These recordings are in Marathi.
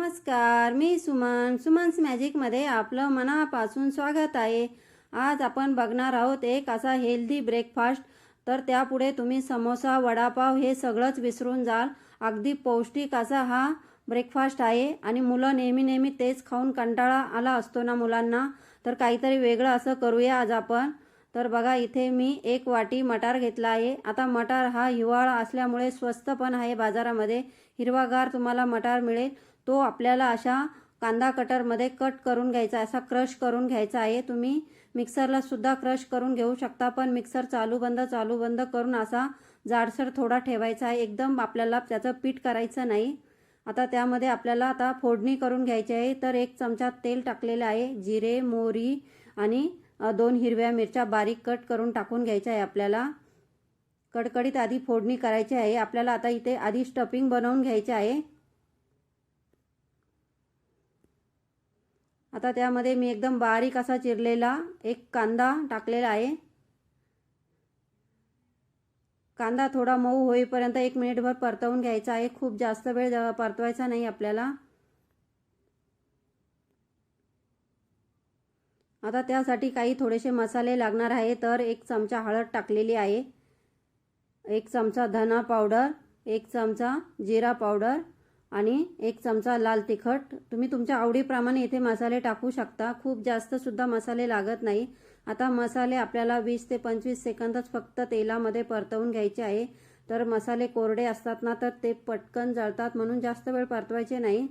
नमस्कार मी सुमन. सुमन्स मॅजिकमध्ये आपलं मनापासून स्वागत आहे. आज आपण बघणार आहोत एक असा हेल्दी ब्रेकफास्ट तर त्यापुढे तुम्ही समोसा वडापाव हे सगळंच विसरून जाल. अगदी पौष्टिक असा हा ब्रेकफास्ट आहे. आणि मुलं नेहमी नेहमी तेच खाऊन कंटाळा आला असतो ना मुलांना? तर काहीतरी वेगळं असं करूया आज आपण. तर बघा इथे मी एक वाटी मटार घेतला आहे. आता मटार हा हिवाळा असल्यामुळे स्वस्त पण आहे बाजारामध्ये. हिरवागार तुम्हाला मटार मिळेल. तो आपल्याला अशा कांदा कटरमध्ये कट करून घ्यायचा असा क्रश करून घ्यायचा आहे. तुम्ही मिक्सरला सुद्धा क्रश करून घेऊ शकता पण मिक्सर चालू बंद चालू बंद करून असा जाडसर थोडा ठेवायचा आहे. एकदम आपल्याला त्याचं पीठ करायचं नाही. आता त्यामध्ये आपल्याला आता फोडणी करून घ्यायची आहे. तर एक चमचा तेल टाकलेलं आहे जिरे मोहरी आणि दोन हिरव्या मिरच्या बारीक कट करून टाकून घ्यायच्या आहे आपल्याला. कडकडीत आधी फोडणी करायची आहे. आपल्याला आता इथे आधी स्टफिंग बनवून घ्यायचे आहे. आता त्यामध्ये मी एकदम बारीक असा चिरलेला एक कांदा टाकलेला आहे. कांदा थोडा मऊ होईपर्यंत एक मिनिटभर परतवून घ्यायचा आहे. खूप जास्त वेळ परतवायचा नाही आपल्याला. आता त्यासाठी काही थोडेसे मसाले लागणार आहे. तर एक चमचा हळद टाकलेली आहे. एक चमचा धना पावडर एक चमचा जिरा पावडर आणि एक चमचा लाल तिखट. तुम्ही तुमच्या आवडीप्रमाणे इथे मसाले टाकू शकता. खूप जास्त सुद्धा मसाले लागत नाही. आता मसाले आपल्याला वीस ते पंचवीस सेकंदच फक्त तेलामध्ये परतवून घ्यायचे आहे. तर मसाले कोरडे असतात ना तर ते पटकन जळतात म्हणून जास्त वेळ परतवायचे नाही.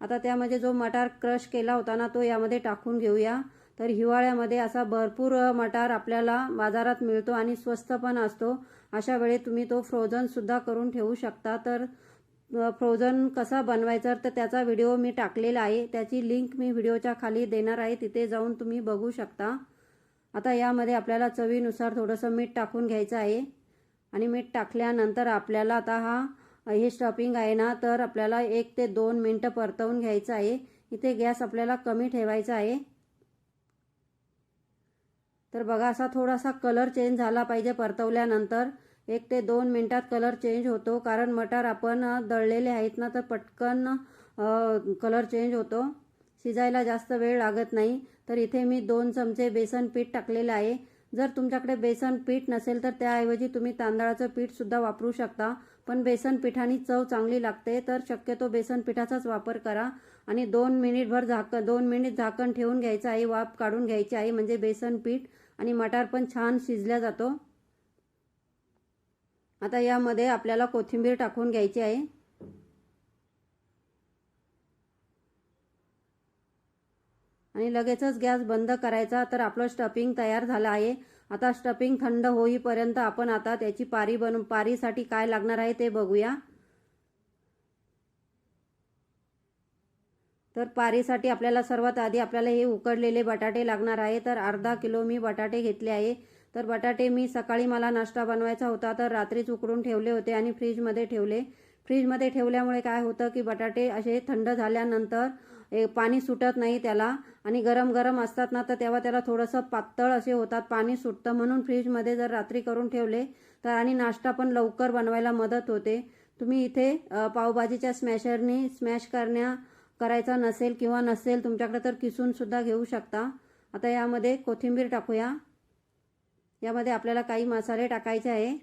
आता त्यामध्ये जो मटार क्रश केला होता ना तो यामध्ये टाकून घेऊया. तर हिवाळ्यामध्ये असा भरपूर मटार आपल्याला बाजारात मिळतो आणि स्वस्त पण असतो. अशा वेळी तुम्ही तो फ्रोझनसुद्धा करून ठेवू शकता. तर फ्रोझन कसा बनवायचा तर त्याचा व्हिडिओ मी टाकलेला आहे. त्याची लिंक मी व्हिडिओच्या खाली देणार आहे. तिथे जाऊन तुम्ही बघू शकता. आता यामध्ये आपल्याला चवीनुसार थोडंसं मीठ टाकून घ्यायचं आहे. आणि मीठ टाकल्यानंतर आपल्याला आता हा हे स्टफिंग आहे ना तर आपल्याला एक ते दोन मिनटं परतवून घ्यायचं आहे. इथे गॅस आपल्याला कमी ठेवायचा आहे. तर बघा असा थोडासा कलर चेंज झाला पाहिजे परतवल्यानंतर. एक ते दोन मिनटात कलर चेंज होतो. कारण मटार आपण दळलेले आहेत ना तर पटकन कलर चेंज होतो. शिजायला जास्त वेळ लागत नाही. तर इथे मी दोन चमचे बेसन पीठ टाकलेलं आहे. जर तुमच्याकडे बेसन पीठ नसेल तर त्याऐवजी तुम्ही तांदळाचं पीठसुद्धा वापरू शकता. पण बेसन पिठाने चव चांगली लागते तर शक्यतो बेसन पिठाचाच वापर करा. आणि दोन मिनिटभर झाक दोन मिनिट झाकण ठेवून घ्यायचं आहे वाफ काढून घ्यायची आहे. म्हणजे बेसन पीठ आणि मटार पण छान शिजल्या जातो. आता यामध्ये आपल्याला कोथिंबीर टाकून घ्यायची आहे. आणि लगेचच गॅस बंद करायचा तर आपलं स्टफिंग तयार झालं आहे. आता स्टफिंग थंड होईपर्यंत आपण आता त्याची पारी बनवून पारीसाठी काय लागणार आहे ते बघूया. तर पारीसाठी आपल्याला सर्वात आधी आपल्याला हे उकडलेले बटाटे लागणार आहे. तर अर्धा किलो मी बटाटे घेतले आहे. तर बटाटे मी सकाळी मला नाश्ता बनवायचा होता तर रात्रीच उकडून ठेवले होते आणि फ्रीजमध्ये ठेवले. फ्रीजमध्ये ठेवल्यामुळे काय होतं की बटाटे असे थंड झाल्यानंतर ए, पाणी सुटत नाही त्याला आणि गरम गरम असतात ना तर तेव्हा त्याला थोडंसं पातळ असे होतात पाणी सुटतं. म्हणून फ्रीजमध्ये जर रात्री करून ठेवले तर आणि नाश्ता पण लवकर बनवायला मदत होते. तुम्ही इथे पावभाजीच्या स्मॅशरनी स्मॅश करण्या करायचा नसेल किंवा नसेल तुमच्याकडे तर किसून सुद्धा घेऊ शकता. आता यामध्ये कोथिंबीर टाकूया. यामध्ये आपल्याला काही मसाले टाकायचे आहे.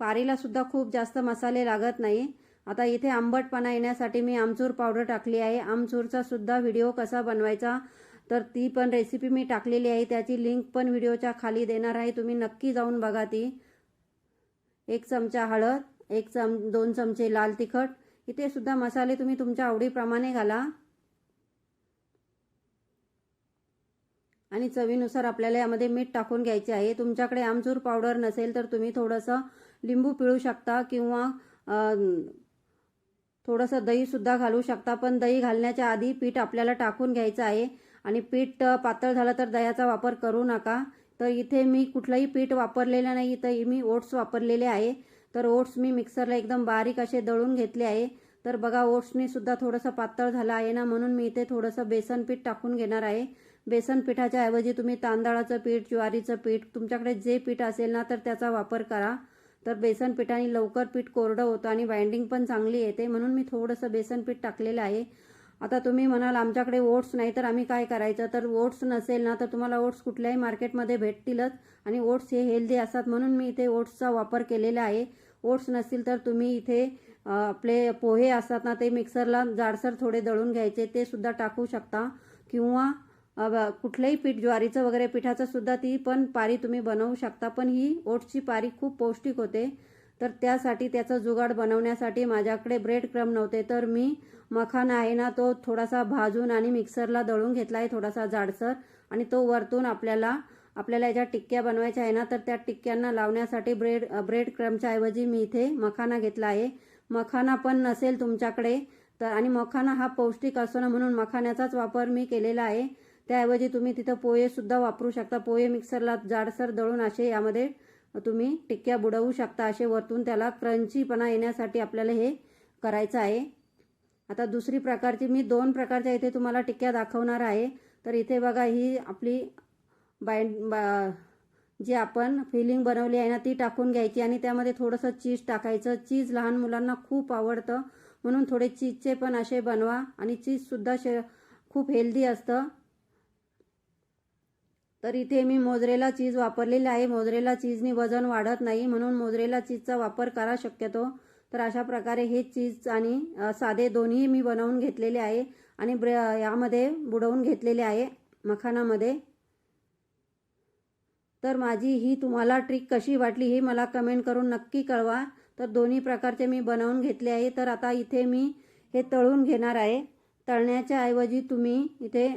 पारीला सुद्धा खूप जास्त मसाले लागत नाही. आता इथे आंबटपणा येण्यासाठी मी आमचूर पावडर टाकली आहे. आमचूरचा सुद्धा व्हिडिओ कसा बनवायचा तर ती पण रेसिपी मी टाकलेली आहे. त्याची लिंक पण व्हिडिओच्या खाली देणार आहे. तुम्ही नक्की जाऊन बघा ती. एक चमचा हळद एक चम दोन चमचे लाल तिखट. इथे सुद्धा मसाले तुम्ही तुमच्या आवडीप्रमाणे घाला. आणि चवीनुसार आपल्याला यामध्ये मीठ टाकून घ्यायचे आहे. तुमच्याकडे आमचूर पावडर नसेल तर तुम्ही थोडंसं लिंबू पिळू शकता किंवा थोडंसं दहीसुद्धा घालू शकता. पण दही घालण्याच्या आधी पीठ आपल्याला टाकून घ्यायचं आहे. आणि पीठ पातळ झालं तर दह्याचा वापर करू नका. तर इथे मी कुठलंही पीठ वापरलेलं नाही. तर मी ओट्स वापरलेले आहे. तर ओट्स मी मिक्सरला एकदम बारीक असे दळून घेतले आहे. तर बघा ओट्सनी सुद्धा थोडंसं पातळ झालं आहे ना? म्हणून मी इथे थोडंसं बेसन पीठ टाकून घेणार आहे. बेसन पिठाच्या ऐवजी तुम्ही तांदळाचं पीठ ज्वारीचं पीठ तुमच्याकडे जे पीठ असेल ना तर त्याचा वापर करा. तर बेसन पिठाने लवकर पीठ कोरडं होतं आणि बाइंडिंग पण चांगली येते. म्हणून मी थोडंसं बेसन पीठ टाकलेलं आहे. आता तुम्ही म्हणाल आमच्याकडे ओट्स नाही तर आम्ही काय करायचं? तर ओट्स नसेल ना तर तुम्हाला ओट्स कुठल्याही मार्केटमध्ये भेटतीलच. आणि ओट्स हे हेल्दी असतात. म्हणून मी इथे ओट्सचा वापर केलेला आहे. ओट्स नसतील तर तुम्ही इथे आपले पोहे असतात ना ते मिक्सरला जाडसर थोडे दळून घ्यायचे. ते सुद्धा टाकू शकता. किंवा कुठलंही पीठ ज्वारीचं वगैरे पिठाचं सुद्धा ती पण पारी तुम्ही बनवू शकता. पण ही ओट्सची पारी खूप पौष्टिक होते. तर त्यासाठी त्याचं जुगाड बनवण्यासाठी माझ्याकडे ब्रेड क्रम नव्हते. तर मी मखाना आहे ना तो थोडासा भाजून आणि मिक्सरला दळून घेतला आहे थोडासा जाडसर. आणि तो वरतून आपल्याला आपल्याला याच्या टिक्क्या बनवायच्या आहे ना तर त्या टिक्क्यांना लावण्यासाठी ब्रेड ब्रेड क्रमच्या ऐवजी मी इथे मखाना घेतला आहे. मखाना पण नसेल तुमच्याकडे. तर आणि मखाना हा पौष्टिक असतो ना म्हणून मखाण्याचाच वापर मी केलेला आहे. त्याऐवजी तुम्ही तिथं पोहे सुद्धा वापरू शकता. पोहे मिक्सरला जाडसर दळून असे यामध्ये तुम्ही टिक्क्या बुडवू शकता. असे वरतून त्याला क्रंचीपणा येण्यासाठी आपल्याला हे करायचं आहे. आता दुसरी प्रकारची मी दोन प्रकारच्या इथे तुम्हाला टिक्क्या दाखवणार आहे. तर इथे बघा ही आपली बाइंड बा जी आपण फिलिंग बनवली आहे ना ती टाकून घ्यायची आणि त्यामध्ये थोडंसं चीज टाकायचं. चीज लहान मुलांना खूप आवडतं. म्हणून थोडे चीजचे पण असे बनवा आणि चीजसुद्धा शे खूप हेल्दी असतं. तर इथे मी मोजरेला चीज वापरलेली आहे. मोजरेला चीजनी वजन वाढत नाही म्हणून मोजरेला चीजचा वापर करा शक्यतो. तर अशा प्रकारे हे चीज आणि साधे दोन्ही मी बनवून घेतलेले आहे आणि ब्र यामध्ये बुडवून घेतलेले आहे मखानामध्ये. तर माझी ही तुम्हाला ट्रिक कशी वाटली हे मला कमेंट करून नक्की कळवा. तर दोन्ही प्रकारचे मी बनवून घेतले आहे. तर आता इथे मी हे तळून घेणार आहे. तळण्याच्या ऐवजी तुम्ही इथे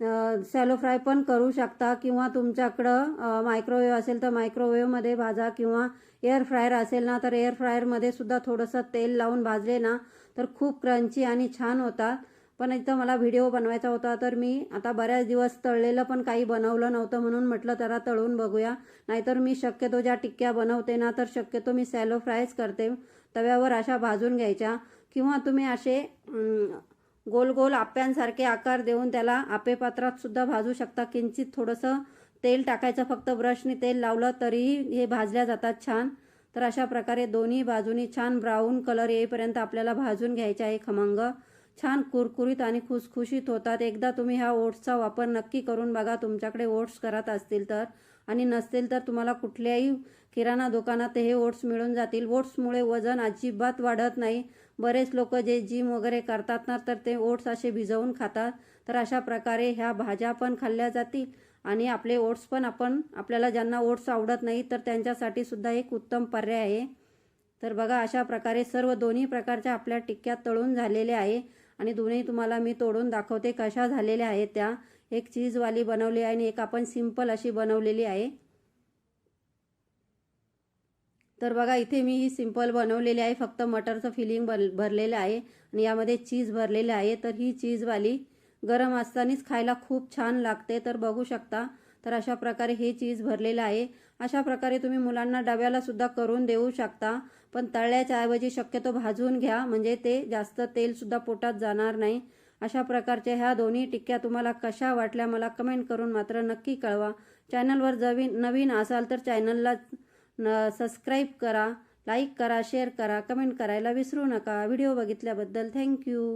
सॅलो फ्राय पण करू शकता किंवा तुमच्याकडं मायक्रोवेव्ह असेल तर मायक्रोवेव्हमध्ये भाजा किंवा एअर फ्रायर असेल ना तर एअर फ्रायरमध्ये सुद्धा थोडंसं तेल लावून भाजले ना तर खूप क्रंची आणि छान होतात. पण इथं मला व्हिडिओ बनवायचा होता तर मी आता बऱ्याच दिवस तळलेलं पण काही बनवलं नव्हतं म्हणून म्हटलं जरा तळून बघूया. नाहीतर मी शक्यतो ज्या टिक्क्या बनवते ना तर शक्यतो मी सॅलो फ्रायच करते तव्यावर अशा भाजून घ्यायच्या. किंवा तुम्ही असे गोल गोल आप्यांसारखे आकार देऊन त्याला आपेपात्रात सुद्धा भाजू शकता. किंचित थोडंसं तेल टाकायचं फक्त ब्रशने तेल लावलं तरीही हे भाजल्या जातात छान. तर अशा प्रकारे दोन्ही बाजूनी छान ब्राऊन कलर येईपर्यंत आपल्याला भाजून घ्यायचे आहे खमंग. छान कुरकुरीत आणि खुसखुशीत होतात. एकदा तुम्ही ह्या ओट्सचा वापर नक्की करून बघा. तुमच्याकडे ओट्स करत असतील तर. आणि नसतील तर तुम्हाला कुठल्याही किराणा दुकानात हे ओट्स मिळून जातील. ओट्समुळे वजन अजिबात वाढत नाही. बरेच लोक जे जिम वगैरे करतात ना तर ते ओट्स असे भिजवून खातात. तर अशा प्रकारे ह्या भाज्या पण खाल्ल्या जातील. आणि आपले ओट्स पण आपण आपल्याला ज्यांना ओट्स आवडत नाही तर त्यांच्यासाठी सुद्धा एक उत्तम पर्याय आहे. तर बघा अशा प्रकारे सर्व दोन्ही प्रकारच्या आपल्या टिक्क्या तळून झालेल्या आहे. आणि दोन्ही तुम्हाला मी तोडून दाखवते कशा झालेल्या आहेत त्या. एक चीजवाली बनवली आहे आणि एक आपण सिंपल अशी बनवलेली आहे. तर बघा इथे मी ही सिंपल बनवलेली आहे. फक्त मटरचं फिलिंग भर भरलेलं आहे आणि यामध्ये चीज भरलेलं आहे. तर ही चीजवाली गरम असतानाच खायला खूप छान लागते. तर बघू शकता तर अशा प्रकारे हे चीज भरलेलं आहे. अशा प्रकारे तुम्ही मुलांना डब्याला सुद्धा करून देऊ शकता. पण तळल्याच्या ऐवजी शक्यतो भाजून घ्या. म्हणजे ते जास्त तेलसुद्धा पोटात जाणार नाही. अशा प्रकारच्या ह्या दोन्ही टिक्क्या तुम्हाला कशा वाटल्या मला कमेंट करून मात्र नक्की कळवा. चॅनलवर जवीन नवीन असाल तर चॅनलला न सबस्क्राईब करा लाईक करा शेअर करा कमेंट करायला विसरू नका. Video बघितल्याबद्दल thank you